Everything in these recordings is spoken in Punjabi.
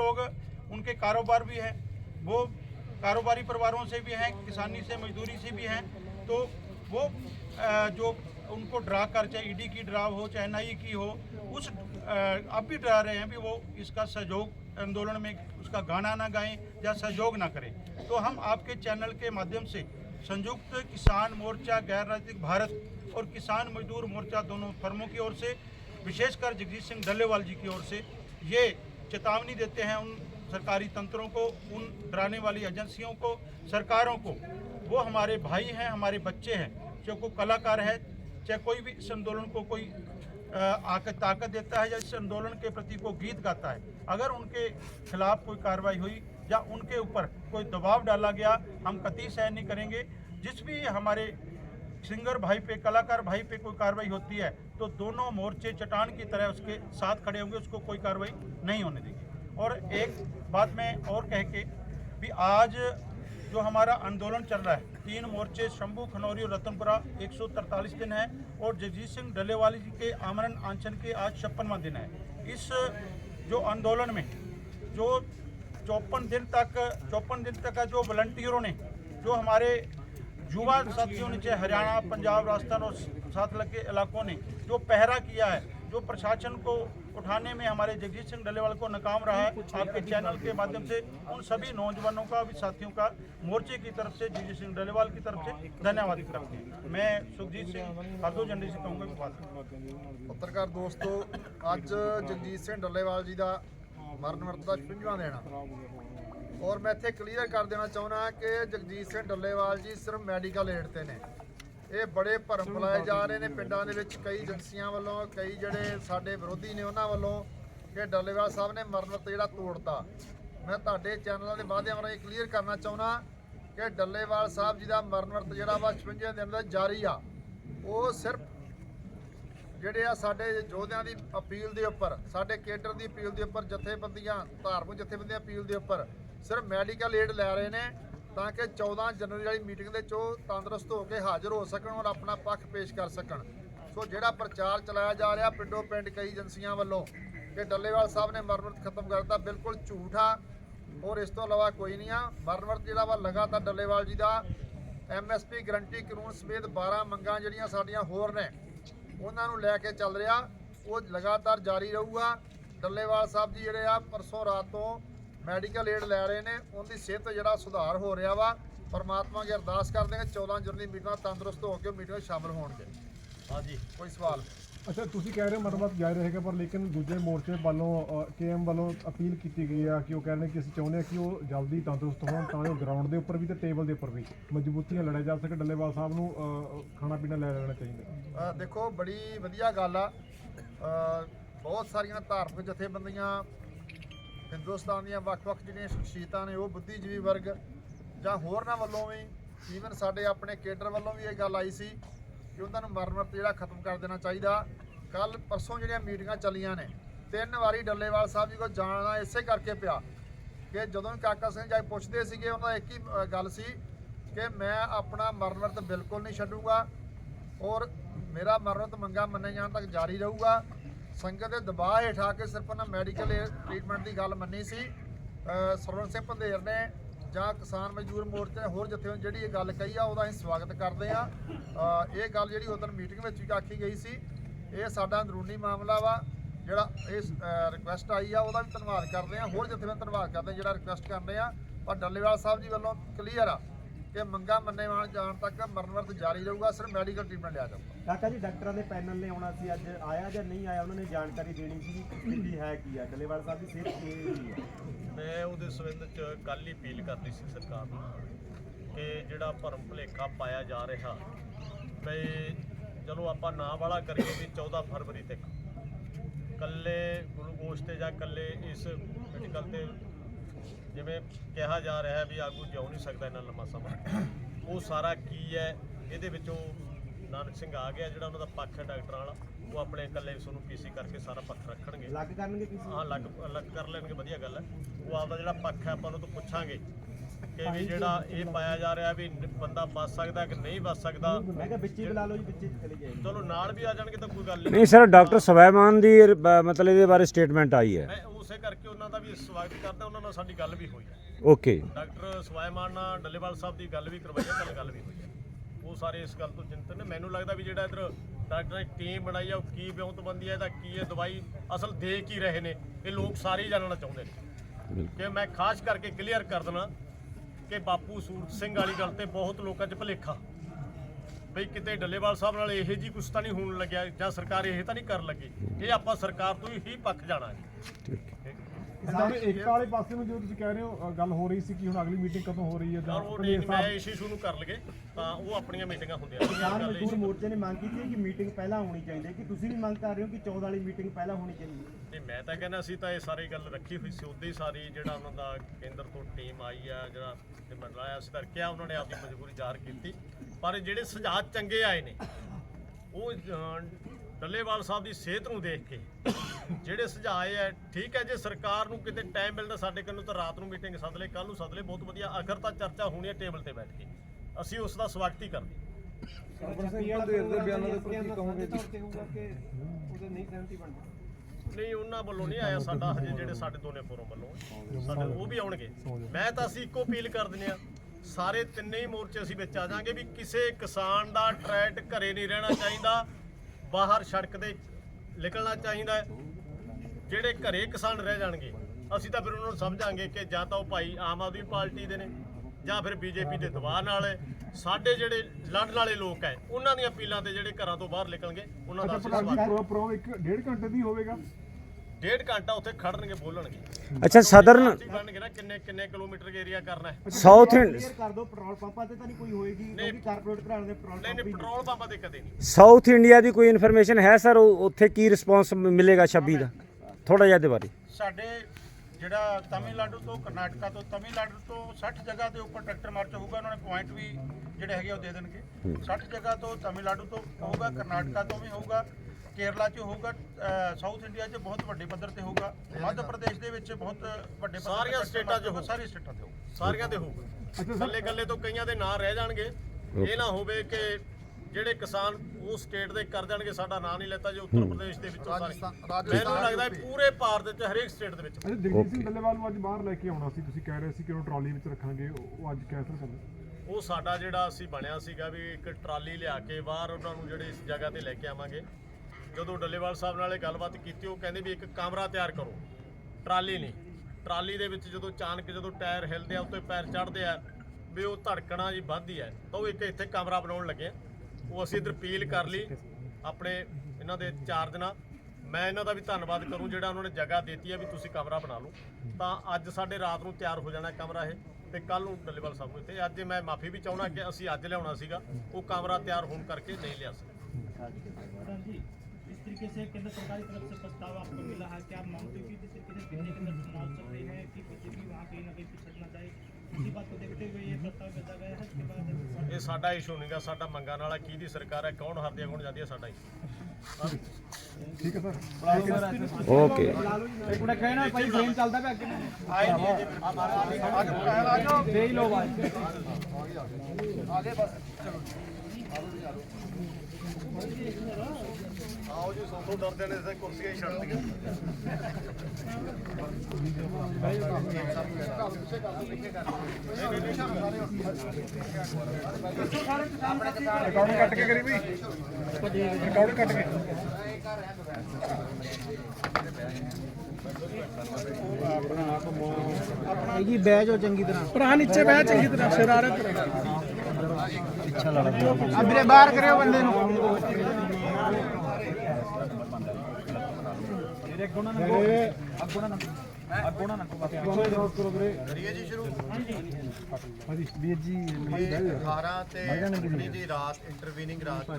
लोग, उनके कारोबार भी है। वो कारोबारी परिवारों से भी हैं, किसानी से, मजदूरी से भी हैं। तो वो जो उनको ड्रा कर, चाहे ईडी की ड्रा हो, चाहे एनआई की हो, उस अब भी डरा रहे हैं भी वो इसका सहयोग, आंदोलन में उसका गाना ना गाएँ या सहयोग ना करें। तो हम आपके चैनल के माध्यम से संयुक्त किसान मोर्चा, गैर राजनीतिक भारत और किसान मजदूर मोर्चा दोनों फर्मों की ओर से, विशेषकर जगजीत सिंह डल्लेवाल जी की ओर से, ये चेतावनी देते हैं उन सरकारी तंत्रों को, उन डराने वाली एजेंसियों को, सरकारों को। वो हमारे भाई हैं, हमारे बच्चे हैं चाहे कोई कलाकार है, चाहे कोई भी इस आंदोलन को कोई आकर ताकत देता है या इस आंदोलन के प्रति कोई गीत गाता है, अगर उनके खिलाफ कोई कार्रवाई हुई या उनके ऊपर कोई दबाव डाला गया, हम कतई सहन नहीं करेंगे। जिस भी हमारे सिंगर भाई पे, कलाकार भाई पे कोई कार्रवाई होती है तो दोनों मोर्चे चट्टान की तरह उसके साथ खड़े होंगे, उसको कोई कार्रवाई नहीं होने देंगे। और एक बात मैं और कह के भी आज जो हमारा आंदोलन चल रहा है, तीन मोर्चे, शंभू, खनौरी और रतनपुरा 143 दिन है, और जगजीत सिंह डल्लेवाली जी के आमरण आंचन के आज छप्पनवा दिन है। इस जो आंदोलन में जो चौपन दिन तक, चौपन दिन तक का जो वॉलंटियरों ने, जो हमारे युवा साथियों ने चाहे हरियाणा पंजाब राजस्थान और साथ लगे इलाकों ने जो पहरा किया है जो प्रशासन को उठाने में हमारे जगजीत सिंह डल्लेवाल को नाकाम रहा है आपके चैनल के माध्यम से उन सभी नौजवानों का भी साथियों का मोर्चे की तरफ से जगजीत सिंह डल्लेवाल की तरफ से धन्यवाद करते हैं मैं सुखजीत सिंह हाथों झंडे से कहूँगा कि बात ਪੱਤਰਕਾਰ ਦੋਸਤੋ ਅੱਜ ਜਗਜੀਤ ਸਿੰਘ ਡੱਲੇਵਾਲ ਜੀ ਦਾ ਮਰਨ ਵਰਤ ਦਾ 55ਵਾਂ ਦੇਣਾ ਔਰ ਮੈਂ ਇੱਥੇ ਕਲੀਅਰ ਕਰ ਦੇਣਾ ਚਾਹੁੰਦਾ ਕਿ ਜਗਜੀਤ ਸਿੰਘ ਡੱਲੇਵਾਲ ਜੀ ਸਿਰਫ ਮੈਡੀਕਲ ਏਡ ਤੇ ਨੇ। ਇਹ ਬੜੇ ਭਰਮ ਫੈਲਾਏ ਜਾ ਰਹੇ ਨੇ ਪਿੰਡਾਂ ਦੇ ਵਿੱਚ ਕਈ ਏਜੰਸੀਆਂ ਵੱਲੋਂ ਕਈ ਜਿਹੜੇ ਸਾਡੇ ਵਿਰੋਧੀ ਨੇ ਉਹਨਾਂ ਵੱਲੋਂ ਕਿ ਡੱਲੇਵਾਲ ਸਾਹਿਬ ਨੇ ਮਰਨ ਵਰਤ ਜਿਹੜਾ ਤੋੜਤਾ। ਮੈਂ ਤੁਹਾਡੇ ਚੈਨਲਾਂ ਦੇ ਮਾਧਿਅਮ ਰਾਹੀਂ ਕਲੀਅਰ ਕਰਨਾ ਚਾਹੁੰਦਾ ਕਿ ਡੱਲੇਵਾਲ ਸਾਹਿਬ ਜੀ ਦਾ ਮਰਨ ਵਰਤ ਜਿਹੜਾ ਵਾ 56 ਦਿਨ ਦਾ ਜਾਰੀ ਆ। ਉਹ ਸਿਰਫ ਜਿਹੜੇ ਆ ਸਾਡੇ ਯੋਧਿਆਂ ਦੀ ਅਪੀਲ ਦੇ ਉੱਪਰ ਸਾਡੇ ਕੇਡਰ ਦੀ ਅਪੀਲ ਦੇ ਉੱਪਰ ਜਥੇਬੰਦੀਆਂ ਧਾਰਮਿਕ ਜਥੇਬੰਦੀਆਂ ਅਪੀਲ ਦੇ ਉੱਪਰ ਸਿਰਫ ਮੈਡੀਕਲ ਏਡ ਲੈ ਰਹੇ ਨੇ ਤਾਂ ਕਿ 14 ਜਨਵਰੀ ਵਾਲੀ ਮੀਟਿੰਗ ਦੇ ਚੋ ਤੰਦਰੁਸਤ ਹੋ ਕੇ ਹਾਜ਼ਰ ਹੋ ਸਕਣ ਔਰ ਆਪਣਾ ਪੱਖ ਪੇਸ਼ ਕਰ ਸਕਣ। ਸੋ ਜਿਹੜਾ ਪ੍ਰਚਾਰ ਚਲਾਇਆ ਜਾ ਰਿਹਾ ਪਿੰਡੋ ਪਿੰਡ ਕਈ ਏਜੰਸੀਆਂ ਵੱਲੋਂ ਕਿ ਡੱਲੇਵਾਲ ਸਾਹਿਬ ਨੇ ਮਰਨਵਰਤ ਖਤਮ ਕਰਤਾ, ਬਿਲਕੁਲ ਝੂਠ ਆ। ਔਰ ਇਸ ਤੋਂ ਇਲਾਵਾ ਕੋਈ ਨਹੀਂ ਆ। ਮਰਨਵਰਤ ਜਿਹੜਾ ਵਾ ਲਗਾਤਾਰ ਡੱਲੇਵਾਲ ਜੀ ਦਾ ਐਮਐਸਪੀ ਗਰੰਟੀ ਕਾਨੂੰਨ ਸਮੇਤ 12 ਮੰਗਾਂ ਜਿਹੜੀਆਂ ਸਾਡੀਆਂ ਹੋਰ ਨੇ, ਉਹਨਾਂ ਨੂੰ ਲੈ ਕੇ ਚੱਲ ਰਿਹਾ। ਉਹ ਲਗਾਤਾਰ ਜਾਰੀ ਰਹੂਗਾ। ਡੱਲੇਵਾਲ ਸਾਹਿਬ ਜੀ ਜਿਹੜੇ ਆ, ਪਰਸੋਂ ਰਾਤ ਤੋਂ ਮੈਡੀਕਲ ਏਡ ਲੈ ਰਹੇ ਨੇ ਉਹਦੀ ਸਿਹਤ ਜਿਹੜਾ ਸੁਧਾਰ ਹੋ ਰਿਹਾ ਵਾ ਪਰਮਾਤਮਾ ਅੱਗੇ ਅਰਦਾਸ ਕਰਦੇ ਹਾਂ ਕਿ 14 ਜਨਵਰੀ ਮੀਟਿੰਗਾਂ ਤੰਦਰੁਸਤ ਹੋ ਕੇ ਮੀਟਿੰਗ ਵਿੱਚ ਸ਼ਾਮਲ ਹੋਣਗੇ। ਹਾਂਜੀ। ਕੋਈ ਸਵਾਲ? ਅੱਛਾ ਤੁਸੀਂ ਕਹਿ ਰਹੇ ਹੋ ਮਰਮਤ ਜਾਰੀ ਰਹੇਗਾ ਪਰ ਲੇਕਿਨ ਦੂਜੇ ਮੋਰਚੇ ਵੱਲੋਂ ਕੇਐਮ ਵੱਲੋਂ ਅਪੀਲ ਕੀਤੀ ਗਈ ਆ ਕਿ ਉਹ ਕਹਿੰਦੇ ਕਿ ਅਸੀਂ ਚਾਹੁੰਦੇ ਹਾਂ ਕਿ ਉਹ ਜਲਦੀ ਤੰਦਰੁਸਤ ਹੋਣ ਤਾਂ ਜੋ ਗਰਾਊਂਡ ਦੇ ਉੱਪਰ ਵੀ ਤੇ ਟੇਬਲ ਦੇ ਉੱਪਰ ਵੀ ਮਜ਼ਬੂਤੀਆਂ ਲੜਿਆ ਜਾ ਸਕੇ। ਡੱਲੇਵਾਲ ਸਾਹਿਬ ਨੂੰ ਖਾਣਾ ਪੀਣਾ ਲੈ ਲੈਣਾ ਚਾਹੀਦਾ। ਦੇਖੋ ਬੜੀ ਵਧੀਆ ਗੱਲ ਆ। ਬਹੁਤ ਸਾਰੀਆਂ ਧਾਰਮਿਕ ਜਥੇਬੰਦੀਆਂ ਹਿੰਦੁਸਤਾਨ ਦੀਆਂ ਵੱਖ-ਵੱਖ ਜਿਹੜੀਆਂ ਸ਼ਖਸੀਅਤਾਂ ਨੇ ਉਹ ਬੁੱਧੀਜੀਵੀ ਵਰਗ ਜਾਂ ਹੋਰਨਾਂ ਵੱਲੋਂ ਵੀ ਈਵਨ ਸਾਡੇ ਆਪਣੇ ਕੇਡਰ ਵੱਲੋਂ ਵੀ ਇਹ ਗੱਲ ਆਈ ਸੀ ਕਿ ਉਹਨਾਂ ਨੂੰ ਮਰਨ ਵਰਤ ਜਿਹੜਾ ਖਤਮ ਕਰ ਦੇਣਾ ਚਾਹੀਦਾ। ਕੱਲ ਪਰਸੋਂ ਜਿਹੜੀਆਂ ਮੀਟਿੰਗਾਂ ਚੱਲੀਆਂ ਨੇ, ਤਿੰਨ ਵਾਰੀ ਡੱਲੇਵਾਲ ਸਾਹਿਬ ਜੀ ਕੋਲ ਜਾਣਾ ਇਸੇ ਕਰਕੇ ਪਿਆ ਕਿ ਜਦੋਂ ਵੀ ਕਾਕਾ ਸਿੰਘ ਜੀ ਪੁੱਛਦੇ ਸੀਗੇ, ਉਹਨਾਂ ਦਾ ਇੱਕ ਹੀ ਗੱਲ ਸੀ ਕਿ ਮੈਂ ਆਪਣਾ ਮਰਨ ਬਿਲਕੁਲ ਨਹੀਂ ਛੱਡੂਗਾ ਔਰ ਮੇਰਾ ਮਰਨਤ ਮੰਗਾ ਮੰਨੇ ਜਾਣ ਤੱਕ ਜਾਰੀ ਰਹੂਗਾ। ਸੰਗਤ ਦੇ ਦਬਾਅ ਹੇਠ ਆ ਕੇ ਸਿਰਫ ਉਹਨਾਂ ਮੈਡੀਕਲ ਟ੍ਰੀਟਮੈਂਟ ਦੀ ਗੱਲ ਮੰਨੀ ਸੀ। ਅ, ਸਿੰਘ ਪੰਧੇਰ ਨੇ ਜਾਂ ਕਿਸਾਨ ਮਜ਼ਦੂਰ ਮੋਰਚੇ ਨੇ ਹੋਰ ਜਥੇਬੰਦੀਆਂ ਜਿਹੜੀ ਇਹ ਗੱਲ ਕਹੀ ਆ ਉਹਦਾ ਅਸੀਂ ਸਵਾਗਤ ਕਰਦੇ ਆ ਇਹ ਗੱਲ ਜਿਹੜੀ ਉਦੋਂ ਮੀਟਿੰਗ ਵਿੱਚ ਵੀ ਆਖੀ ਗਈ ਸੀ। ਇਹ ਸਾਡਾ ਅੰਦਰੂਨੀ ਮਾਮਲਾ ਵਾ ਜਿਹੜਾ ਇਸ ਰਿਕੁਐਸਟ ਆਈ ਆ ਉਹਦਾ ਵੀ ਧੰਨਵਾਦ ਕਰਦੇ ਆ ਹੋਰ ਜਥੇਬੰਦੀਆਂ ਧੰਨਵਾਦ ਕਰਦੇ ਜਿਹੜਾ ਰਿਕੁਐਸਟ ਕਰਦੇ ਆ ਪਰ ਡੱਲੇਵਾਲ ਸਾਹਿਬ ਜੀ ਵੱਲੋਂ ਕਲੀਅਰ ਆ ਕਿ ਮੰਗਾ ਮੰਨੇ ਜਾਣ ਜਾਣ ਤੱਕ ਮਰਨਵਰਤ ਜਾਰੀ ਰਹੂਗਾ ਸਿਰਫ ਮੈਡੀਕਲ ਟ੍ਰੀਟਮੈਂਟ ਲਿਆ ਜਾਊਗਾ। ਕਾਕਾ ਜੀ ਡਾਕਟਰਾਂ ਦੇ ਪੈਨਲ ਨੇ ਆਉਣਾ ਸੀ ਅੱਜ। ਆਇਆ ਜਾਂ ਨਹੀਂ ਆਇਆ ਉਹਨਾਂ ਨੇ ਜਾਣਕਾਰੀ ਦੇਣੀ ਸੀ ਕਿ ਕੀ ਹੈ ਕੀ ਹੈ ਡੱਲੇਵਾਲ ਸਾਹਿਬ ਦੀ ਸਿਹਤ ਕੀ ਹੈ ਮੈਂ ਉਹਦੇ ਸੰਬੰਧ ਚ ਕੱਲ ਹੀ ਅਪੀਲ ਕਰਦੀ ਸੀ ਸਰਕਾਰ ਨੂੰ ਕਿ ਜਿਹੜਾ ਭਰਮ ਭੁਲੇਖਾ ਪਾਇਆ ਜਾ ਰਿਹਾ ਵੀ ਚਲੋ ਆਪਾਂ ਨਾਂ ਵਾਲਾ ਕਰੀਏ ਵੀ 14 ਫਰਵਰੀ ਤੱਕ। ਕੱਲੇ ਗਲੂਕੋਸ਼ ਤੇ ਜਾਂ ਕੱਲੇ ਇਸ ਮੈਡੀਕਲ ਤੇ ਜਿਵੇਂ ਕਿਹਾ ਜਾ ਰਿਹਾ ਵੀ ਆਗੂ ਜਿਉ ਨਹੀਂ ਸਕਦਾ ਇੰਨਾ ਲੰਮਾ ਸਮਾਂ। ਉਹ ਸਾਰਾ ਕੀ ਹੈ ਇਹਦੇ ਵਿੱਚੋਂ ਨਾਨਕ ਸਿੰਘ ਆ ਗਿਆ ਜਿਹੜਾ ਉਹਨਾਂ ਦਾ ਪੱਖ ਹੈ ਡਾਕਟਰਾਂ ਵਾਲਾ। ਉਹ ਆਪਣੇ ਇਕੱਲੇ ਨੂੰ ਪੀਸੀ ਕਰਕੇ ਸਾਰਾ ਪੱਖ ਰੱਖਣਗੇ। ਲੱਗ ਕਰਨਗੇ ਕਿਸੇ ਹਾਂ ਅਲੱਗ ਅਲੱਗ ਕਰ ਲੈਣਗੇ ਵਧੀਆ ਗੱਲ ਹੈ। ਉਹ ਆਪਦਾ ਜਿਹੜਾ ਪੱਖ ਹੈ ਆਪਾਂ ਉਹਨਾਂ ਤੋਂ ਪੁੱਛਾਂਗੇ ਕਿ ਵੀ ਜਿਹੜਾ ਇਹ ਪਾਇਆ ਜਾ ਰਿਹਾ ਵੀ ਬੰਦਾ ਬਚ ਸਕਦਾ ਕਿ ਨਹੀਂ ਬਚ ਸਕਦਾ। ਮੈਂ ਕਿਹਾ ਵਿੱਚੇ ਬੁਲਾ ਲਓ ਜੀ ਵਿੱਚੇ ਚਲੇ ਜਾਏਗੀ ਚਲੋ ਨਾਲ ਵੀ ਆ ਜਾਣਗੇ ਤਾਂ ਕੋਈ ਗੱਲ ਨਹੀਂ ਨਹੀਂ। ਸਰ ਡਾਕਟਰ ਸਵੈਮਾਨ ਦੀ ਮਤਲਬ ਇਹਦੇ ਬਾਰੇ ਸਟੇਟਮੈਂਟ ਆਈ ਹੈ। ਉਸੇ ਕਰਕੇ ਉਹਨਾਂ ਦਾ ਵੀ ਸਵਾਗਤ ਕਰਦਾ ਉਹਨਾਂ ਨਾਲ ਸਾਡੀ ਗੱਲ ਵੀ ਹੋਈ ਹੈ। ਓਕੇ। ਡਾਕਟਰ ਸਵਾਇਮਾਨ ਨਾਲ ਡੱਲੇਵਾਲ ਸਾਹਿਬ ਦੀ ਗੱਲ ਵੀ ਕਰਵਾਈ ਹੈ ਕੱਲ ਗੱਲ ਵੀ ਹੋਈ ਹੈ। ਉਹ ਸਾਰੇ ਇਸ ਗੱਲ ਤੋਂ ਚਿੰਤਤ ਨੇ। ਮੈਨੂੰ ਲੱਗਦਾ ਵੀ ਜਿਹੜਾ ਇਧਰ ਡਾਕਟਰਾਂ ਦੀ ਟੀਮ ਬਣਾਈ ਆ ਉਹ ਕੀ ਵਿਉਂਤਬੰਦੀ ਹੈ ਇਹਦਾ ਕੀ ਹੈ ਦਵਾਈ ਅਸਲ ਦੇ ਕੀ ਰਹੇ ਨੇ ਇਹ ਲੋਕ ਸਾਰੇ ਹੀ ਜਾਣਨਾ ਚਾਹੁੰਦੇ ਨੇ। ਕਿ ਮੈਂ ਖਾਸ ਕਰਕੇ ਕਲੀਅਰ ਕਰ ਦੇਣਾ ਕਿ ਬਾਪੂ ਸੂਰਤ ਸਿੰਘ ਵਾਲੀ ਗੱਲ ਤੇ ਬਹੁਤ ਲੋਕਾਂ 'ਚ ਭੁਲੇਖਾ। ਬਈ ਕਿਤੇ ਡੱਲੇਵਾਲ ਸਾਹਿਬ ਨਾਲ ਇਹੋ ਜੀ ਕੁਛ ਤਾਂ ਨਹੀਂ ਹੋਣ ਲੱਗਿਆ ਜਾਂ ਸਰਕਾਰ ਇਹ ਤਾਂ ਨਹੀਂ ਕਰਨ ਲੱਗੀ। ਇਹ ਆਪਾਂ ਸਰਕਾਰ ਤੋਂ ਹੀ ਪੱਖ ਜਾਣਾ ਹੈ। ਸਾਰੇ ਇੱਕ ਵਾਲੇ ਪਾਸੇ ਨੂੰ ਜਦੋਂ ਤੁਸੀਂ ਕਹਿ ਰਹੇ ਹੋ ਅ, ਗੱਲ ਹੋ ਰਹੀ ਸੀ ਕਿ ਹੁਣ ਅਗਲੀ ਮੀਟਿੰਗ ਕਦੋਂ ਹੋ ਰਹੀ ਹੈ ਔਰ ਉਹ premier ਨਹੀਂ ਮੈਂ ਸਾਹਿਬ- ਇਸ ਇਸ਼ੂ ਨੂੰ ਕਰ ਲਗੇ ਤਾਂ ਉਹ ਆਪਣੀਆਂ ਮੀਟਿੰਗਾਂ ਹੁੰਦੀਆਂ ਨੇ ਕਿਸਾਨ ਗੱਲ ਇਹ ਮਜ਼ਦੂਰ ਮੋਰਚੇ ਨੇ ਮੰਗ ਕੀਤੀ ਹੈ ਕਿ ਮੀਟਿੰਗ ਪਹਿਲਾਂ ਹੋਣੀ ਚਾਹੀਦੀ ਹੈ ਕਿ ਤੁਸੀਂ ਵੀ ਮੰਗ ਕਰ ਰਹੇ ਹੋ ਕਿ 14 ਵਾਲੀ ਮੀਟਿੰਗ ਪਹਿਲਾਂ ਹੋਣੀ ਚਾਹੀਦੀ ਹੈ। ਨਹੀਂ ਮੈਂ ਤਾਂ ਕਹਿੰਦਾ ਸੀ ਤਾਂ ਇਹ ਸਾਰੀ ਗੱਲ ਰੱਖੀ ਹੋਈ ਸੀ ਉਦੋਂ ਹੀ ਸਾਰੀ ਜਿਹੜਾ ਉਹਨਾਂ ਦਾ ਕੇਂਦਰ ਤੋਂ ਟੀਮ ਆਈ ਆ ਜਿਹੜਾ ਤੇ ਸੀ ਉਹਨਾਂ ਨੇ ਆਪਣੀ ਮਜਬੂਰੀ ਜ਼ਾਹਰ ਕੀਤੀ। ਪਰ ਜਿਹੜੇ ਸੁਝਾਅ ਚੰਗੇ ਆਏ ਨੇ ਉਹ ਅਹ, ਡੱਲੇਵਾਲ ਸਾਹਿਬ ਦੀ ਸਿਹਤ ਨੂੰ ਦੇਖ ਕੇ ਜਿਹੜੇ ਸੁਝਾਅ ਆਏ ਆ ਠੀਕ ਹੈ ਜੇ ਸਰਕਾਰ ਨੂੰ ਕਿਤੇ ਟਾਈਮ ਮਿਲਦਾ ਸਾਡੇ ਕੋਲ ਤਾਂ ਰਾਤ ਨੂੰ ਮੀਟਿੰਗ ਸੱਦ ਲੈ ਕੱਲ ਨੂੰ ਸੱਦ ਲੈ ਬਹੁਤ ਵਧੀਆ। ਆਖਰ ਤਾਂ ਚਰਚਾ ਹੋਣੀ ਹੈ ਟੇਬਲ ਤੇ ਬੈਠ ਕੇ ਅਸੀਂ ਉਸ ਦਾ ਸਵਾਗਤ ਹੀ ਕਰਦੇ ਨਹੀਂ ਉਹਨਾਂ ਵੱਲੋਂ ਨਹੀਂ ਆਇਆ ਸਾਡਾ ਹਜੇ ਜਿਹੜੇ ਸਾਡੇ ਦੋਨੇ ਫੋਰਮ ਵੱਲੋਂ। ਸਾਡੇ ਉਹ ਵੀ ਆਉਣਗੇ। ਮੈਂ ਤਾਂ ਅਸੀਂ ਇੱਕੋ ਅਪੀਲ ਕਰ ਦਿੰਦੇ ਆ ਸਾਰੇ ਤਿੰਨੇ ਹੀ ਮੋਰਚੇ ਅਸੀਂ ਵਿੱਚ ਆ ਜਾਾਂਗੇ ਵੀ ਕਿਸੇ ਕਿਸਾਨ ਦਾ ਟਰੈਟ ਘਰੇ ਨਹੀਂ ਰਹਿਣਾ ਚਾਹੀਦਾ ਬਾਹਰ ਸੜਕ ਤੇ ਨਿਕਲਣਾ ਚਾਹੀਦਾ ਹੈ। ਜਿਹੜੇ ਘਰੇ ਕਿਸਾਨ ਰਹਿ ਜਾਣਗੇ ਅਸੀਂ ਤਾਂ ਫਿਰ ਉਹਨਾਂ ਨੂੰ ਸਮਝਾਂਗੇ ਕਿ ਜਾਂ ਤਾਂ ਉਹ ਭਾਈ ਆਮ ਆਦਮੀ ਪਾਰਟੀ ਦੇ ਨੇ ਜਾਂ ਫਿਰ ਬੀਜੇਪੀ ਦੇ ਦਬਾਅ ਨਾਲ। ਸਾਡੇ ਜਿਹੜੇ ਲੜਨ ਵਾਲੇ ਲੋਕ ਹੈ ਉਹਨਾਂ ਦੀਆਂ ਅਪੀਲਾਂ ਤੇ ਜਿਹੜੇ ਘਰਾਂ ਤੋਂ ਬਾਹਰ ਨਿਕਲਣਗੇ ਉਹਨਾਂ ਦਾ ਪ੍ਰੋ ਇੱਕ ਡੇਢ ਘੰਟੇ ਦੀ ਹੋਵੇਗਾ ਡੇਢ ਘੰਟਾ ਉੱਥੇ ਖੜਨਗੇ ਬੋਲਣਗੇ। ਅੱਛਾ ਸਦਰਨ ਅਸੀਂ ਬਣਨਗੇ ਨਾ ਕਿੰਨੇ ਕਿੰਨੇ ਕਿਲੋਮੀਟਰ ਏਰੀਆ ਕਰਨਾ ਹੈ। ਸਾਊਥ ਕਲੀਅਰ ਕਰ ਦਿਓ ਪੈਟਰੋਲ ਪੰਪਾਂ ਤੇ ਤਾਂ ਨਹੀਂ ਕੋਈ ਹੋਏਗੀ ਕਿਉਂਕਿ ਕਾਰਪੋਰੇਟ ਘਰਾਣੇ ਦੇ ਪੈਟਰੋਲ ਨਹੀਂ ਪੰਪ ਨਹੀਂ ਪੈਟਰੋਲ ਪੰਪਾਂ ਤੇ ਕਦੇ ਨਹੀਂ। ਸਾਊਥ ਇੰਡੀਆ ਦੀ ਕੋਈ ਇਨਫੋਰਮੇਸ਼ਨ ਹੈ ਸਰ? ਉੱਥੇ ਕੀ ਰਿਸਪੌਂਸ ਮਿਲੇਗਾ 26 ਦਾ? ਥੋੜਾ ਜਿਹਾ ਇਹਦੇ ਬਾਰੇ। ਸਾਡੇ ਜਿਹੜਾ ਤਮਿਲਨਾਡੂ ਤੋਂ ਕਰਨਾਟਕਾ ਤੋਂ ਤਮਿਲਨਾਡੂ ਤੋਂ 60 ਜਗ੍ਹਾ ਦੇ ਉੱਪਰ ਟਰੈਕਟਰ ਮਾਰਚ ਹੋਊਗਾ ਉਹਨਾਂ ਨੇ ਪੁਆਇੰਟ ਵੀ ਜਿਹੜੇ ਹੈਗੇ ਉਹ ਦੇ ਦੇਣਗੇ। 60 ਜਗ੍ਹਾ ਤੋਂ ਤਮਿਲਨਾਡੂ ਤੋਂ ਹੋਊਗਾ ਕਰਨਾਟਕਾ ਤੋਂ ਵੀ ਹੋਊਗਾ ਕੇਰਲਾ 'ਚ ਹੋਊਗਾ ਸਾਊਥ ਇੰਡੀਆ 'ਚ ਬਹੁਤ ਵੱਡੇ ਪੱਧਰ ਤੇ ਹੋਊਗਾ ਮੱਧ ਪ੍ਰਦੇਸ਼ ਦੇ ਵਿੱਚ ਬਹੁਤ ਵੱਡੇ ਪੱਧਰ ਸਾਰੀਆਂ ਸਟੇਟਾਂ 'ਚ ਹੋਊਗਾ, ਹੋਊਗਾ। ਸਾਰੀ ਸਟੇਟਾਂ 'ਤੇ ਹੋਊਗਾ। ਸਾਰੀਆਂ ਤੇ ਹੋਊਗਾ। ਗੱਲੇ ਗੱਲੇ ਤੋਂ ਕਈਆਂ ਦੇ ਨਾਂ ਰਹਿ ਜਾਣਗੇ। ਇਹ ਨਾ ਹੋਵੇ ਕਿ ਜਿਹੜੇ ਕਿਸਾਨ ਉਹ ਸਟੇਟ ਦੇ ਕਰ ਜਾਣਗੇ ਸਾਡਾ ਨਾਂ ਨਹੀਂ ਲੈਤਾ ਜੇ ਉੱਤਰ ਪ੍ਰਦੇਸ਼ ਦੇ ਵਿੱਚੋਂ ਸਾਰੇ। ਰਾਜਸਥਾਨ ਮੈਨੂੰ ਲੱਗਦਾ ਹੈ ਪੂਰੇ ਭਾਰਤ ਵਿੱਚ ਹਰੇਕ ਸਟੇਟ ਦੇ ਵਿੱਚ। ਅੱਛਾ ਜਗਜੀਤ ਸਿੰਘ ਡੱਲੇਵਾਲ ਨੂੰ ਅੱਜ ਬਾਹਰ ਲੈ ਕੇ ਆਉਣਾ ਸੀ ਤੁਸੀਂ ਕਹਿ ਰਹੇ ਸੀ ਕਿ ਉਹਨੂੰ ਟਰਾਲੀ ਵਿੱਚ ਰੱਖਾਂਗੇ ਉਹ ਉਹ ਅੱਜ ਕੈਂਸਲ ਕਰ ਦਿੱਤਾ ਉਹ ਸਾਡਾ ਜਿਹੜਾ ਅਸੀਂ ਬਣਿਆ ਸੀਗਾ ਵੀ ਇੱਕ ਟਰਾਲੀ ਲਿਆ ਕੇ ਬਾਹਰ ਉਹਨਾਂ ਨੂੰ ਜਿਹੜੇ ਇਸ ਜਗ੍ਹਾ ਤੇ ਲੈ ਕੇ ਆਵਾਂਗੇ। ਜਦੋਂ ਡੱਲੇਵਾਲ ਸਾਹਿਬ ਨਾਲ ਇਹ ਗੱਲਬਾਤ ਕੀਤੀ, ਉਹ ਕਹਿੰਦੇ ਵੀ ਇੱਕ ਕਮਰਾ ਤਿਆਰ ਕਰੋ। ਟਰਾਲੀ ਨਹੀਂ। ਟਰਾਲੀ ਦੇ ਵਿੱਚ ਜਦੋਂ ਅਚਾਨਕ ਜਦੋਂ ਟਾਇਰ ਹਿਲਦੇ ਆ, ਉੱਤੇ ਪੈਰ ਚੜ੍ਹਦੇ ਆ, ਵੀ ਉਹ ਧੜਕਣਾ ਜੀ ਵੱਧਦੀ ਹੈ ਤਾਂ ਉਹ ਇੱਕ ਇੱਥੇ ਕਮਰਾ ਬਣਾਉਣ ਲੱਗੇ ਆ। ਉਹ ਅਸੀਂ ਇਧਰ ਅਪੀਲ ਕਰ ਲਈ ਆਪਣੇ ਇਹਨਾਂ ਦੇ ਚਾਰਜ ਨਾਲ। ਮੈਂ ਇਹਨਾਂ ਦਾ ਵੀ ਧੰਨਵਾਦ ਕਰੂੰ, ਜਿਹੜਾ ਉਹਨਾਂ ਨੇ ਜਗ੍ਹਾ ਦਿੱਤੀ ਹੈ ਵੀ ਤੁਸੀਂ ਕਮਰਾ ਬਣਾ ਲਓ। ਤਾਂ ਅੱਜ ਸਾਡੇ ਰਾਤ ਨੂੰ ਤਿਆਰ ਹੋ ਜਾਣਾ ਕਮਰਾ ਇਹ, ਤੇ ਕੱਲ ਨੂੰ ਡੱਲੇਵਾਲ ਸਾਹਿਬ ਨੂੰ ਇੱਥੇ। ਅੱਜ ਮੈਂ ਮਾਫੀ ਵੀ ਚਾਹੁੰਦਾ ਕਿ ਅਸੀਂ ਅੱਜ ਲਿਆਉਣਾ ਸੀਗਾ, ਉਹ ਕਮਰਾ ਤਿਆਰ ਹੋਣ ਕਰਕੇ ਨਹੀਂ ਲਿਆ ਸਕੇ प्रधान जी इस तरीके से केंद्र सरकार की तरफ से प्रस्ताव आपको मिला है कि आप मानते हो कि जिस तरीके से दिल्ली के अंदर चुनाव चल रहे हैं कि बीजेपी वहाँ कहीं ना कहीं पिछड़ना चाहे इसी बात को देखते हुए ये प्रस्ताव भेजा गया है इसके बाद ਇਹ ਸਾਡਾ ਇਸ਼ੂ ਨਹੀਂਗਾ ਸਾਡਾ ਮੰਗਾਂ ਵਾਲਾ ਕਿਹਦੀ ਸਰਕਾਰ ਹੈ ਕੌਣ ਹਾਰਦੀ ਹੈ ਕੌਣ ਜਾਂਦੀ ਹੈ ਸਾਡਾ ਹੀ ਠੀਕ ਹੈ ਸਰ ਓਕੇ ਆਓ ਜੀ ਸੋਥੋਂ ਡਰਦੇ ਨੇ ਤੇ ਕੁਰਸੀਆਂ ਹੀ ਛੱਡਦੀਆਂ ਰਿਕਾਰਡਿੰਗ ਕੱਟ ਕੇ ਕਰੀ ਵੀ ਰਿਕਾਰਡਿੰਗ ਕੱਟ ਕੇ। ਜੀ ਬੈਜ ਹੋ ਚੰਗੀ ਤਰ੍ਹਾਂ। ਭਰਾ ਨੀਚੇ ਬਹਿ ਚੰਗੀ ਤਰ੍ਹਾਂ ਸ਼ਰਾਰਤ ਕਰੇ ਆ ਵੀਰੇ ਬਾਹਰ ਕਰਿਓ ਬੰਦੇ ਨੂੰ। ਕਰੀਏ ਜੀ ਸ਼ੁਰੂ? ਹਾਂਜੀ। ਵੀਰ ਜੀ ਇਹ 18 ਤੇ 19 ਦੀ ਰਾਤ ਇੰਟਰਵੀਨਿੰਗ ਰਾਤ।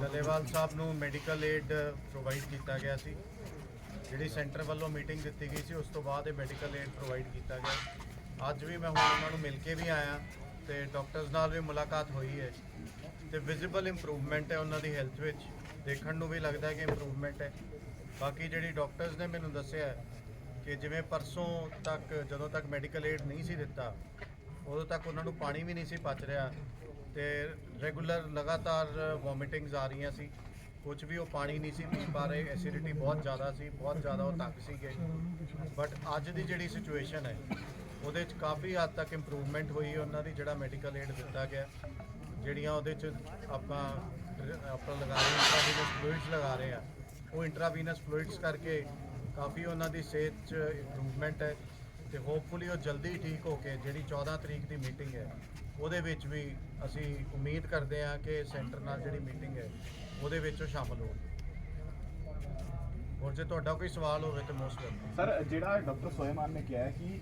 ਡੱਲੇਵਾਲ ਸਾਹਿਬ ਨੂੰ ਮੈਡੀਕਲ ਏਡ ਪ੍ਰੋਵਾਈਡ ਕੀਤਾ ਗਿਆ ਸੀ। ਜਿਹੜੀ ਸੈਂਟਰ ਵੱਲੋਂ ਮੀਟਿੰਗ ਦਿੱਤੀ ਗਈ ਸੀ ਉਸ ਤੋਂ ਬਾਅਦ ਇਹ ਮੈਡੀਕਲ ਏਡ ਪ੍ਰੋਵਾਈਡ ਕੀਤਾ ਗਿਆ। ਅੱਜ ਵੀ ਮੈਂ ਹੁਣ ਉਹਨਾਂ ਨੂੰ ਮਿਲ ਕੇ ਵੀ ਆਇਆ ਤੇ ਡਾਕਟਰਸ ਨਾਲ ਵੀ ਮੁਲਾਕਾਤ ਹੋਈ ਹੈ ਤੇ ਵਿਜ਼ੀਬਲ ਇੰਪਰੂਵਮੈਂਟ ਹੈ ਉਹਨਾਂ ਦੀ ਹੈਲਥ ਵਿੱਚ। ਦੇਖਣ ਨੂੰ ਵੀ ਲੱਗਦਾ ਹੈ ਕਿ ਇੰਪਰੂਵਮੈਂਟ ਹੈ। ਬਾਕੀ ਜਿਹੜੀ ਡਾਕਟਰਸ ਨੇ ਮੈਨੂੰ ਦੱਸਿਆ ਕਿ ਜਿਵੇਂ ਪਰਸੋਂ ਤੱਕ, ਜਦੋਂ ਤੱਕ ਮੈਡੀਕਲ ਏਡ ਨਹੀਂ ਸੀ ਦਿੱਤਾ, ਉਦੋਂ ਤੱਕ ਉਹਨਾਂ ਨੂੰ ਪਾਣੀ ਵੀ ਨਹੀਂ ਸੀ ਪਚ ਰਿਹਾ ਤੇ ਰੈਗੂਲਰ ਲਗਾਤਾਰ ਵੋਮਿਟਿੰਗਸ ਆ ਰਹੀਆਂ ਸੀ। ਕੁਝ ਵੀ ਉਹ ਪਾਣੀ ਨਹੀਂ ਸੀ ਪੀ ਪਾ ਰਹੇ ਐਸਿਡਿਟੀ ਬਹੁਤ ਜ਼ਿਆਦਾ ਸੀ, ਬਹੁਤ ਜ਼ਿਆਦਾ ਉਹ ਤੱਕ ਸੀਗੇ। ਬਟ ਅੱਜ ਦੀ ਜਿਹੜੀ ਸਿਚੁਏਸ਼ਨ ਹੈ, ਉਹਦੇ 'ਚ ਕਾਫੀ ਹੱਦ ਤੱਕ ਇੰਪਰੂਵਮੈਂਟ ਹੋਈ ਉਹਨਾਂ ਦੀ, ਜਿਹੜਾ ਮੈਡੀਕਲ ਏਡ ਦਿੱਤਾ ਗਿਆ। ਜਿਹੜੀਆਂ ਉਹਦੇ 'ਚ ਆਪਾਂ ਆਪਾਂ ਲਗਾ ਰਹੇ ਹਾਂ ਜਿਹੜੇ ਫਲੂਇਡਸ ਲਗਾ ਰਹੇ ਆ ਉਹ ਇੰਟਰਾਵੀਨਸ ਫਲੂਇਡਸ ਕਰਕੇ ਕਾਫੀ ਉਹਨਾਂ ਦੀ ਸਿਹਤ 'ਚ ਇੰਪਰੂਵਮੈਂਟ ਹੈ ਤੇ ਹੋਪਫੁਲੀ ਉਹ ਜਲਦੀ ਠੀਕ ਹੋ ਕੇ ਜਿਹੜੀ 14 ਤਰੀਕ ਦੀ ਮੀਟਿੰਗ ਹੈ ਉਹਦੇ ਵਿੱਚ ਵੀ ਅਸੀਂ ਉਮੀਦ ਕਰਦੇ ਹਾਂ ਕਿ ਸੈਂਟਰ ਨਾਲ ਜਿਹੜੀ ਮੀਟਿੰਗ ਹੈ ਉਹਦੇ ਵਿੱਚ ਉਹ ਸ਼ਾਮਲ ਹੋਣ ਹੋਰ ਜੇ ਤੁਹਾਡਾ ਕੋਈ ਸਵਾਲ ਹੋਵੇ ਤਾਂ ਮੋਸਟ ਵੈਲਕਮ ਸਰ ਜਿਹੜਾ ਡਾਕਟਰ ਸੋਇਮਾਨ ਨੇ ਕਿਹਾ ਕਿ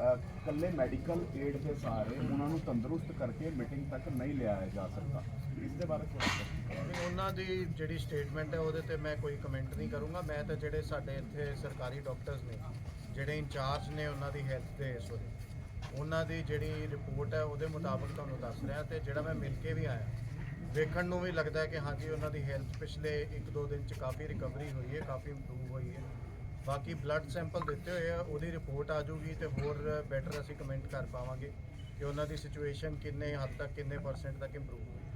ਅ, ਕੱਲੇ ਮੈਡੀਕਲ ਏਡ ਦੇ ਸਾਰੇ ਉਹਨਾਂ ਨੂੰ ਤੰਦਰੁਸਤ ਕਰਕੇ ਮੀਟਿੰਗ ਤੱਕ ਨਹੀਂ ਲਿਆਇਆ ਜਾ ਸਕਦਾ। ਇਸ ਦੇ ਬਾਰੇ ਥੋੜਾ ਨਹੀਂ, ਉਹਨਾਂ ਦੀ ਜਿਹੜੀ ਸਟੇਟਮੈਂਟ ਹੈ ਉਹਦੇ ਤੇ ਮੈਂ ਕੋਈ ਕਮੈਂਟ ਨਹੀਂ ਕਰੂੰਗਾ। ਮੈਂ ਤਾਂ ਜਿਹੜੇ ਸਾਡੇ ਇੱਥੇ ਸਰਕਾਰੀ ਡਾਕਟਰਸ ਨੇ ਜਿਹੜੇ ਇੰਚਾਰਜ ਨੇ ਉਹਨਾਂ ਦੀ ਹੈਲਥ ਦੇ ਇਸ ਵੇਲੇ ਉਹਨਾਂ ਦੀ ਜਿਹੜੀ ਰਿਪੋਰਟ ਹੈ ਉਹਦੇ ਮੁਤਾਬਕ ਤੁਹਾਨੂੰ ਦੱਸ ਰਿਹਾ ਤੇ ਜਿਹੜਾ ਮੈਂ ਮਿਲ ਕੇ ਵੀ ਆਇਆ ਵੇਖਣ ਨੂੰ ਵੀ ਲੱਗਦਾ ਹੈ ਕਿ ਹਾਂਜੀ ਉਹਨਾਂ ਦੀ ਹੈਲਥ ਪਿਛਲੇ 1-2 ਦਿਨ ਚ ਕਾਫੀ ਰਿਕਵਰੀ ਹੋਈ ਹੈ ਕਾਫੀ ਇੰਪਰੂਵ ਹੋਈ ਹੈ। ਬਾਕੀ ਬਲੱਡ ਸੈਂਪਲ ਦਿੱਤੇ ਹੋਏ ਆ ਉਹਦੀ ਰਿਪੋਰਟ ਆ ਜਾਊਗੀ ਤੇ ਹੋਰ ਬੈਟਰ ਅਸੀਂ ਕਮੈਂਟ ਕਰ ਪਾਵਾਂਗੇ ਕਿ ਉਹਨਾਂ ਦੀ ਸਿਚੁਏਸ਼ਨ ਕਿੰਨੇ ਹੱਦ ਤੱਕ ਕਿੰਨੇ ਪਰਸੈਂਟ ਤੱਕ ਇੰਪਰੂਵ ਹੋਈ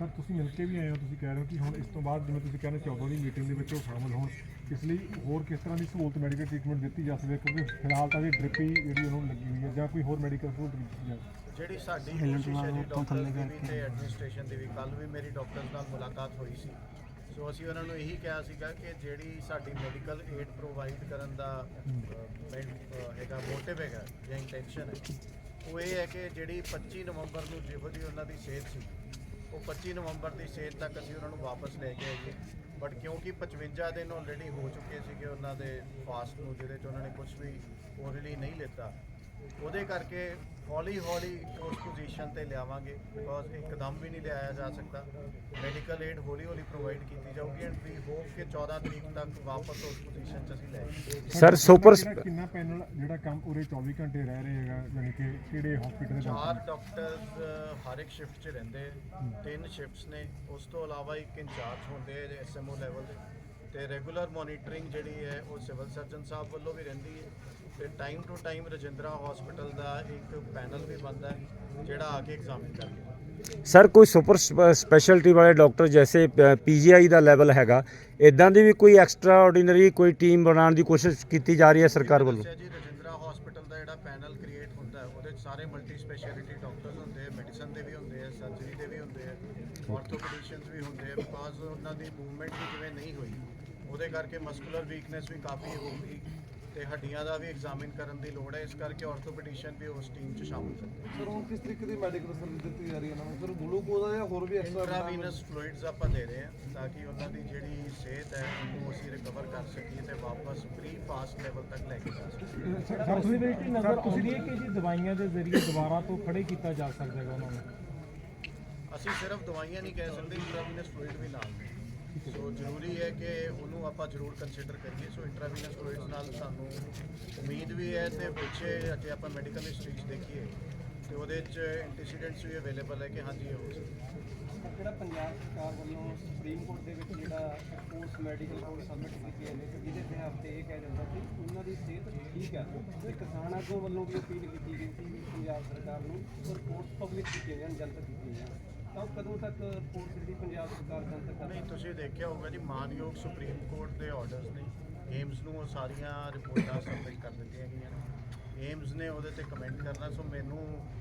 ਸਰ ਤੁਸੀਂ ਮਿਲ ਕੇ ਵੀ ਆਏ ਹੋ ਤੁਸੀਂ ਕਹਿ ਰਹੇ ਹੋ ਕਿ ਹੁਣ ਇਸ ਤੋਂ ਬਾਅਦ ਜਿਵੇਂ ਤੁਸੀਂ ਕਹਿੰਦੇ 14 ਦੀ ਮੀਟਿੰਗ ਦੇ ਵਿੱਚ ਉਹ ਸ਼ਾਮਲ ਹੋਣ ਇਸ ਲਈ ਹੋਰ ਕਿਸ ਤਰ੍ਹਾਂ ਦੀ ਸਹੂਲਤ ਮੈਡੀਕਲ ਟ੍ਰੀਟਮੈਂਟ ਦਿੱਤੀ ਜਾ ਸਕਦੀ ਹੈ ਕਿਉਂਕਿ ਫਿਲਹਾਲ ਤਾਂ ਇਹ ਡ੍ਰਿਪ ਹੀ ਜਿਹੜੀ ਉਹਨਾਂ ਨੂੰ ਲੱਗੀ ਹੋਈ ਹੈ ਜਾਂ ਕੋਈ ਹੋਰ ਮੈਡੀਕਲ ਸਹੂਲਤ ਦਿੱਤੀ ਜਾਵੇ। ਜਿਹੜੀ ਸਾਡੀ ਕੋਸ਼ਿਸ਼ ਹੈ ਜੀ ਡਾਕਟਰ ਦੀ ਵੀ ਤੇ ਐਡਮਿਨਿਸਟ੍ਰੇਸ਼ਨ ਦੀ ਵੀ ਕੱਲ ਵੀ ਮੇਰੀ ਡਾਕਟਰਸ ਨਾਲ ਮੁਲਾਕਾਤ ਹੋਈ ਸੀ। ਸੋ ਅਸੀਂ ਉਹਨਾਂ ਨੂੰ ਇਹੀ ਕਿਹਾ ਸੀਗਾ ਕਿ ਜਿਹੜੀ ਸਾਡੀ ਮੈਡੀਕਲ ਏਡ ਪ੍ਰੋਵਾਈਡ ਕਰਨ ਦਾ ਹੈਗਾ ਮੋਟਿਵ ਹੈਗਾ ਜਾਂ ਇੰਟੈਂਸ਼ਨ ਹੈ ਉਹ ਇਹ ਹੈ ਕਿ ਜਿਹੜੀ 25 ਨਵੰਬਰ ਨੂੰ ਜਿਹੋ ਜਿਹੀ ਉਹਨਾਂ ਦੀ ਸਿਹਤ ਸੀ ਉਹ 25 ਨਵੰਬਰ ਦੀ ਸਿਹਤ ਤੱਕ ਅਸੀਂ ਉਹਨਾਂ ਨੂੰ ਵਾਪਸ ਲੈ ਕੇ ਆਈਏ। ਬਟ ਕਿਉਂਕਿ 55 ਦਿਨ ਆਲਰੇਡੀ ਹੋ ਚੁੱਕੇ ਸੀਗੇ ਉਹਨਾਂ ਦੇ ਫਾਸਟ ਨੂੰ, ਜਿਹਦੇ 'ਚ ਉਹਨਾਂ ਨੇ ਕੁਝ ਵੀ ਓਰਲੀ ਨਹੀਂ ਲਿੱਤਾ। ਉਹਦੇ ਕਰਕੇ ਹੌਲੀ ਹੌਲੀ ਉਸ ਪੋਜੀਸ਼ਨ ਤੇ ਲਿਆਵਾਂਗੇ ਬਿਕੋਜ਼ ਇੱਕਦਮ ਵੀ ਨਹੀਂ ਲਿਆਇਆ ਜਾ ਸਕਦਾ। ਮੈਡੀਕਲ ਏਡ ਹੌਲੀ ਹੌਲੀ ਪ੍ਰੋਵਾਈਡ ਕੀਤੀ ਜਾਊਗੀ ਐਂਡ ਵੀ ਹੋਪ ਕਿ 14 ਤਰੀਕ ਤੱਕ ਵਾਪਸ ਉਸ ਪੋਜੀਸ਼ਨ 'ਚ ਅਸੀਂ ਲੈ ਜਾਈਏ ਸਰ ਸੁਪਰ ਕਿੰਨਾ- ਪੈਨਲ ਜਿਹੜਾ ਕੰਮ ਉਰੇ 24 ਘੰਟੇ ਰਹਿ ਰਹੇ ਹੈਗਾ ਯਾਨੀ ਕਿ ਕਿਹੜੇ ਹਸਪੀਟਲ ਦੇ ਚਾਰ ਡਾਕਟਰ ਡਾਕਟਰਸ ਹਰ ਇੱਕ ਸ਼ਿਫਟ 'ਚ ਰਹਿੰਦੇ ਤਿੰਨ ਸ਼ਿਫਟਸ ਨੇ। ਉਸ ਤੋਂ ਇਲਾਵਾ ਇੱਕ ਇੰਚਾਰਜ ਹੁੰਦੇ ਐਸਐਮਓ ਲੈਵਲ ਦੇ। ਤੇ ਰੈਗੂਲਰ ਮੋਨੀਟਰਿੰਗ ਜਿਹੜੀ ਹੈ ਉਹ ਸਿਵਲ ਸਰਜਨ ਸਾਹਿਬ ਵੱਲੋਂ ਵੀ ਰਹਿੰਦੀ ਹੈ। ਤੇ time to time Rajindra hospital ਦਾ ਇੱਕ ਪੈਨਲ ਵੀ ਬਣਦਾ ਹੈ ਜਿਹੜਾ ਆ ਕੇ ਐਗਜ਼ਾਮਿਨ ਕਰਦਾ ਸਰ ਕੋਈ ਸੁਪਰ ਸਪੈਸ਼ਲਟੀ ਵਾਲੇ ਡਾਕਟਰ ਜੈਸੇ ਪੀਜੀਆਈ ਦਾ ਲੈਵਲ ਹੈਗਾ ਇਦਾਂ ਦੀ ਵੀ ਕੋਈ ਐਕਸਟਰਾ ਆਰਡੀਨਰੀ ਕੋਈ ਟੀਮ ਬਣਾਉਣ ਦੀ ਕੋਸ਼ਿਸ਼ ਕੀਤੀ ਜਾ ਰਹੀ ਹੈ ਸਰਕਾਰ ਵੱਲੋਂ? ਜੀ ਰਜਿੰਦਰਾ ਹਸਪੀਟਲ ਦਾ ਜਿਹੜਾ ਪੈਨਲ ਕ੍ਰੀਏਟ ਹੁੰਦਾ ਹੈ ਉਹਦੇ ਸਾਰੇ ਮਲਟੀ ਸਪੈਸ਼ਲਿਟੀ ਡਾਕਟਰਸ ਹੁੰਦੇ ਆ ਮੈਡੀਸਨ ਦੇ ਵੀ ਹੁੰਦੇ ਆ ਸਰਜਰੀ ਦੇ ਵੀ ਹੁੰਦੇ ਆ ਆਰਥੋਪੈਡਿਸ਼ੀਅਨਸ ਵੀ ਹੁੰਦੇ ਆ ਬਿਕਾਜ਼ ਉਹਨਾਂ ਦੀ ਮੂਵਮੈਂਟ ਵੀ ਜਿਵੇਂ ਨਹੀਂ ਹੋਈ ਉਹਦੇ ਕਰਕੇ ਮਸਕੂਲਰ ਵੀਕਨੈਸ ਵੀ ਕਾਫੀ ਹੋ ਗਈ। ਤੇ ਹੱਡੀਆਂ ਦਾ ਵੀ ਐਗਜ਼ਾਮਿਨ ਕਰਨ ਦੀ ਲੋੜ ਹੈ ਇਸ ਕਰਕੇ ਆਰਥੋਪੈਡਿਸ਼ੀਅਨ ਵੀ ਉਸ ਟੀਮ 'ਚ ਸ਼ਾਮਲ ਕਰਦੇ ਸਰ ਹੁਣ ਕਿਸ ਤਰੀਕੇ ਦੀ ਮੈਡੀਕਲ ਸਰਵਿਸ ਦਿੱਤੀ ਜਾ ਰਹੀ ਹੈ ਨਾ? ਸਰ ਗਲੂਕੋਜ਼ ਜਾਂ ਹੋਰ ਵੀ ਇੰਟਰਾਵੀਨਸ ਫਲੂਇਡਸ ਆਪਾਂ ਦੇ ਰਹੇ ਹਾਂ ਤਾਂ ਕਿ ਉਹਨਾਂ ਦੀ ਜਿਹੜੀ ਸਿਹਤ ਹੈ ਉਹਨੂੰ ਅਸੀਂ ਰਿਕਵਰ ਕਰ ਸਕੀਏ ਤੇ ਵਾਪਸ ਪ੍ਰੀ ਫਾਸਟ ਲੈਵਲ ਤੱਕ ਲੈ ਕੇ ਜਾ ਸਕੀਏ। ਸਰ ਤੁਸੀਂ ਨਜ਼ਰ ਆਉਂਦੀ ਹੈ ਕਿ ਜੀ ਦਵਾਈਆਂ ਦੇ ਜ਼ਰੀਏ ਦੁਬਾਰਾ ਤੋਂ ਖੜੇ ਕੀਤਾ ਜਾ ਸਕਦਾ ਹੈਗਾ ਉਹਨਾਂ ਨੂੰ? ਅਸੀਂ ਸਿਰਫ ਦਵਾਈਆਂ ਨਹੀਂ ਕਹਿ ਸਕਦੇ ਇੰਟਰਾਵੀਨਸ ਫਲੂਇਡ ਵੀ ਨਾਲ। ਸੋ ਜ਼ਰੂਰੀ ਹੈ ਕਿ ਉਹਨੂੰ ਆਪਾਂ ਜ਼ਰੂਰ ਕੰਸੀਡਰ ਕਰੀਏ। ਸੋ ਇੰਟਰਾਵੀਨਸ ਫਲੂਇਡਸ ਨਾਲ ਸਾਨੂੰ ਉਮੀਦ ਵੀ ਹੈ ਤੇ ਪਿੱਛੇ ਜੇ ਆਪਾਂ ਮੈਡੀਕਲ ਹਿਸਟਰੀਜ਼ ਦੇਖੀਏ ਤੇ ਉਹਦੇ 'ਚ ਐਂਟੀਸੀਡੈਂਟਸ ਵੀ ਅਵੇਲੇਬਲ ਹੈ ਕਿ ਹਾਂਜੀ ਇਹ ਹੋ ਸਕਦਾ। ਜਿਹੜਾ ਪੰਜਾਬ ਸਰਕਾਰ ਵੱਲੋਂ ਸੁਪਰੀਮ ਕੋਰਟ ਦੇ ਵਿੱਚ ਜਿਹੜਾ ਪੋਸਟ ਮੈਡੀਕਲ ਰਿਪੋਰਟ ਸਬਮਿਟ ਕੀਤੀ ਹੈ ਕਿ ਜਿਹਦੇ ਤੇ ਹਫ਼ਤੇ ਇਹ ਕਿਹਾ ਜਾਂਦਾ ਕਿ ਉਹਨਾਂ ਦੀ ਸਿਹਤ ਠੀਕ ਹੈ। ਤੇ ਕਿਸਾਨ ਆਗੂ ਵੱਲੋਂ ਵੀ ਅਪੀਲ ਕੀਤੀ ਗਈ ਸੀ ਵੀ ਪੰਜਾਬ ਸਰਕਾਰ ਨੂੰ ਰਿਪੋਰਟ ਪਬਲਿਕ ਕੀਤੀ ਜਾਣ ਜਨਤਕ ਕੀਤੀ ਜਾਣ। ਤਾਂ ਉਹ ਕਦੋਂ ਤੱਕ ਰਿਪੋਰਟ ਜਿਹੜੀ ਪੰਜਾਬ ਸਰਕਾਰ ਜਨਤਕ ਕਰ ਨਹੀਂ ਤੁਸੀਂ ਦੇਖਿਆ ਹੋਊਗਾ ਜੀ ਮਾਨਯੋਗ ਸੁਪਰੀਮ ਕੋਰਟ ਦੇ ਆਰਡਰਸ ਨੇ। ਏਮਸ ਨੂੰ ਉਹ ਸਾਰੀਆਂ ਰਿਪੋਰਟਾਂ ਸਬਮਿਟ ਕਰ ਦਿੱਤੀਆਂ ਗਈਆਂ ਨੇ। ਏਮਸ ਨੇ ਉਹਦੇ ਤੇ ਕਮੈਂਟ ਕਰਨਾ ਸੋ ਮੈਨੂੰ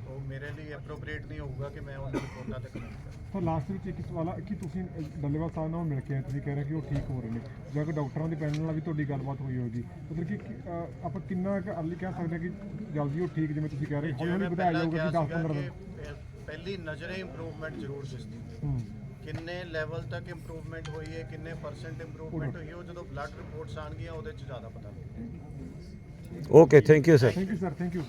ਉਹ ਮੇਰੇ ਲਈ ਐਪਰੋਪ੍ਰੀਏਟ ਨਹੀਂ ਹੋਊਗਾ ਕਿ ਮੈਂ ਉਹਨਾਂ ਰਿਪੋਰਟਾਂ ਤੇ ਕਮੈਂਟ ਕਰਾਂ। ਸਰ ਲਾਸਟ ਵਿੱਚ ਇੱਕ ਸਵਾਲ ਆ ਕਿ ਤੁਸੀਂ ਡੱਲੇਵਾਲ ਸਾਹਿਬ ਨਾਲ ਮਿਲ ਕੇ ਆਏ ਤੁਸੀਂ ਕਹਿ ਰਹੇ ਕਿ ਉਹ ਠੀਕ ਹੋ ਰਹੇ ਨੇ। ਜਾਂ ਕਿ ਡਾਕਟਰਾਂ ਦੇ ਪੈਨਲ ਨਾਲ ਵੀ ਤੁਹਾਡੀ ਗੱਲਬਾਤ ਹੋਈ ਹੋਵੇਗੀ ਮਤਲਬ ਕਿ ਆਪਾਂ ਕਿੰਨਾ ਕੁ ਅਰਲੀ ਕਹਿ ਸਕਦੇ ਹਾਂ ਕਿ ਜਲਦੀ ਉਹ ਠੀਕ ਜਿਵੇਂ ਤੁਸੀਂ ਕਹਿ ਰਹੇ ਹੌਲੀ ਜਿਵੇਂ ਹੌਲੀ ਮੈਂ ਵਧਾਇਆ ਜਾਊਗਾ ਕਿ ਕਿਹਾ 10 15 ਸੀਗਾ ਦਿਨ। ਪਹਿਲੀ ਨਜ਼ਰੇ ਇੰਪਰੂਵਮੈਂਟ ਜ਼ਰੂਰ ਦਿਸਦੀ। ਹੂੰ ਕਿੰਨੇ ਲੈਵਲ ਤੱਕ ਇੰਪਰੂਵਮੈਂਟ ਹੋਈ ਹੈ ਕਿੰਨੇ ਪਰਸੈਂਟ ਇੰਪਰੂਵਮੈਂਟ ਹੋਈ ਹੈ ਉਹ ਜਦੋਂ ਬਲੱਡ ਰਿਪੋਰਟਸ ਆਣਗੀਆਂ ਉਹਦੇ 'ਚ ਜ਼ਿਆਦਾ ਪਤਾ ਲੱਗੇਗਾ okay thank you sir thank you sir thank you